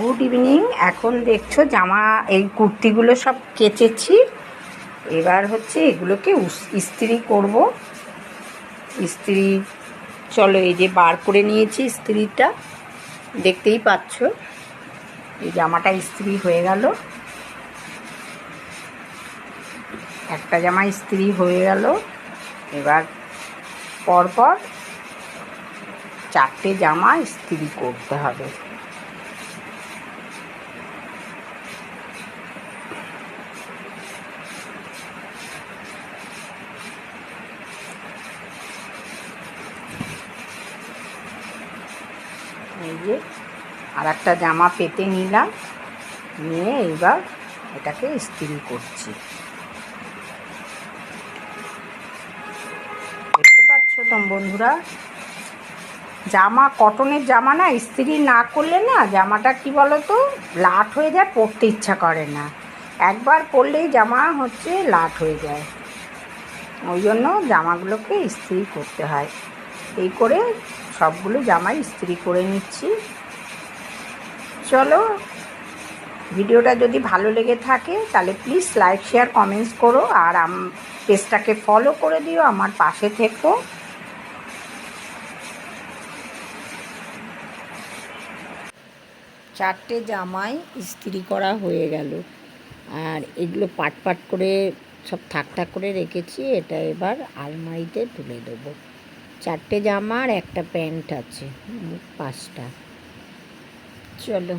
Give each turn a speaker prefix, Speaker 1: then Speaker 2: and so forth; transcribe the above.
Speaker 1: Good evening. এখন দেখছ জামা, এই কুর্তিগুলো সব কেচেছি। এবার হচ্ছে এগুলোকে ইস্ত্রি করব। ইস্ত্রি, চলো এই যে বার করে নিয়েছি ইস্ত্রিটা। দেখতেই পাচ্ছ, এই জামাটা ইস্ত্রি হয়ে গেল। একটা জামা ইস্ত্রি হয়ে গেল। এবার পরপর চারটে জামা ইস্ত্রি করতে হবে। এই যে আর একটা জামা পেতে নিলাম, নিয়ে এবার এটাকে ইস্ত্রি করছি। দেখতে পাচ্ছ তো বন্ধুরা, জামা কটনের জামা না, ইস্ত্রি না করলে না জামাটা কি বলো তো লাট হয়ে যায়, পরতে ইচ্ছা করে না। একবার পরলেই জামা হচ্ছে লাট হয়ে যায়। ওই জন্য জামাগুলোকে ইস্ত্রি করতে হয়। এই করে সবগুলো জামাই ইস্ত্রি করে নিচ্ছি। চলো, ভিডিওটা যদি ভালো লেগে থাকে, তাহলে প্লিজ লাইক শেয়ার কমেন্টস করো, আর আম, পেজটাকে ফলো করে দিও, আমার পাশে থেকো। চারটে জামাই ইস্ত্রি করা হয়ে গেল। আর এগুলো পাট পাট করে সব থাক থাক করে রেখেছি, এটা এবার আলমারিতে তুলে দেবো। চারটে জামা আর একটা প্যান্ট আছে পাঁচটা। চলো।